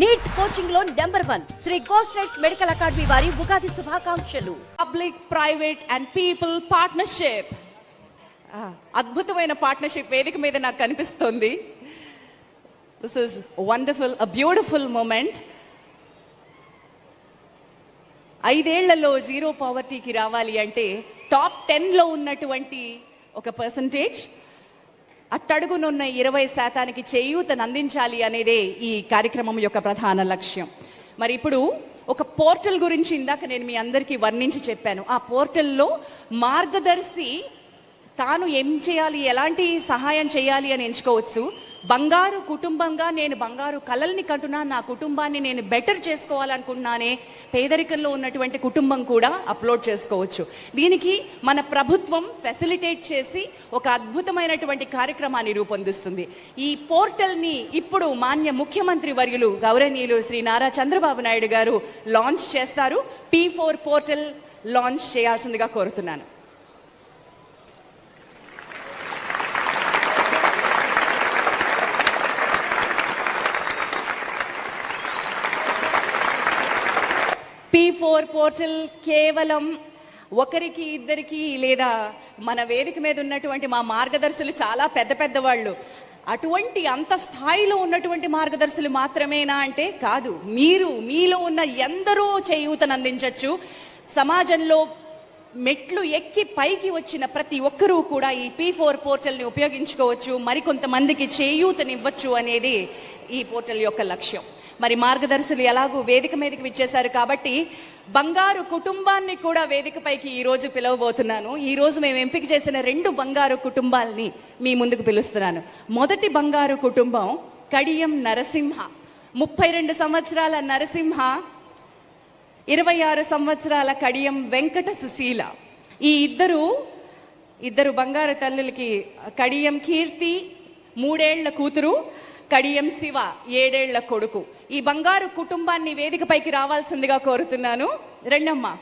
Neat కోచింగ్లో number one. Shri Costex medical academy వారి ఉగాది శుభాకాంక్షలు. Public private and people partnership అద్భుతమైన partnership వేదిక మీద నాకు కనిపిస్తుంది. This is wonderful a beautiful moment ఐదేళ్ళలో zero పావర్టీకి రావాలి అంటే టాప్ టెన్లో ఉన్నటువంటి ఒక పర్సంటేజ్ అట్టడుగునున్న ఇరవై శాతానికి చేయూతను అందించాలి అనేదే ఈ కార్యక్రమం యొక్క ప్రధాన లక్ష్యం. మరి ఇప్పుడు ఒక పోర్టల్ గురించి ఇందాక నేను మీ అందరికీ వర్ణించి చెప్పాను. ఆ పోర్టల్లో మార్గదర్శి తాను ఏం చేయాలి ఎలాంటి సహాయం చేయాలి అని ఎంచుకోవచ్చు. బంగారు కుటుంబంగా నేను బంగారు కలల్ని కంటున్నా నా కుటుంబాన్ని నేను బెటర్ చేసుకోవాలనుకున్నానే పేదరికంలో ఉన్నటువంటి కుటుంబం కూడా అప్లోడ్ చేసుకోవచ్చు. దీనికి మన ప్రభుత్వం ఫెసిలిటేట్ చేసి ఒక అద్భుతమైనటువంటి కార్యక్రమాన్ని రూపొందిస్తుంది. ఈ పోర్టల్ని ఇప్పుడు మాన్య ముఖ్యమంత్రి వర్యులు గౌరవనీయులు శ్రీ నారా చంద్రబాబు నాయుడు గారు లాంచ్ చేస్తారు. పీ ఫోర్ పోర్టల్ లాంచ్ చేయాల్సిందిగా కోరుతున్నాను. పీ ఫోర్ పోర్టల్ కేవలం ఒకరికి ఇద్దరికి లేదా మన వేదిక మీద ఉన్నటువంటి మా మార్గదర్శులు చాలా పెద్ద పెద్ద వాళ్ళు అటువంటి అంత స్థాయిలో ఉన్నటువంటి మార్గదర్శులు మాత్రమేనా అంటే కాదు. మీరు మీలో ఉన్న ఎందరో చేయూతను అందించవచ్చు సమాజంలో మెట్లు ఎక్కి పైకి వచ్చిన ప్రతి ఒక్కరూ కూడా ఈ పీ ఫోర్ పోర్టల్ని ఉపయోగించుకోవచ్చు. మరికొంతమందికి చేయూతనివ్వచ్చు అనేది ఈ పోర్టల్ యొక్క లక్ష్యం. మరి మార్గదర్శులు ఎలాగూ వేదిక మీదకి విచ్చేశారు కాబట్టి బంగారు కుటుంబాన్ని కూడా వేదికపైకి ఈ రోజు పిలవబోతున్నాను. ఈ రోజు మేము ఎంపిక చేసిన రెండు బంగారు కుటుంబాల్ని మీ ముందుకు పిలుస్తున్నాను. మొదటి బంగారు కుటుంబం కడియం నరసింహ. ముప్పై రెండు సంవత్సరాల నరసింహ ఇరవై ఆరు సంవత్సరాల కడియం వెంకట సుశీల. ఈ ఇద్దరు ఇద్దరు బంగారు తల్లులకి కడియం కీర్తి మూడేళ్ళ కూతురు కడియం శివ ఏడేళ్ళ కొడుకు. ఈ బంగారు కుటుంబాన్ని వేదికపైకి రావాల్సిందిగా కోరుతున్నాను. రెండమ్మా.